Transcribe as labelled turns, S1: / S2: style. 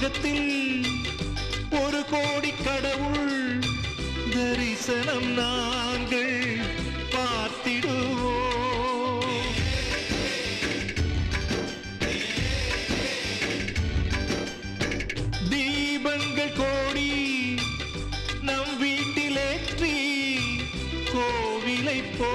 S1: யுகத்தில் ஒரு கோடி கடவுள் தரிசனம் நாங்கள் பார்த்திடுவோம். தீபங்கள் கோடி நம் வீட்டிலேற்றி கோவிலை போ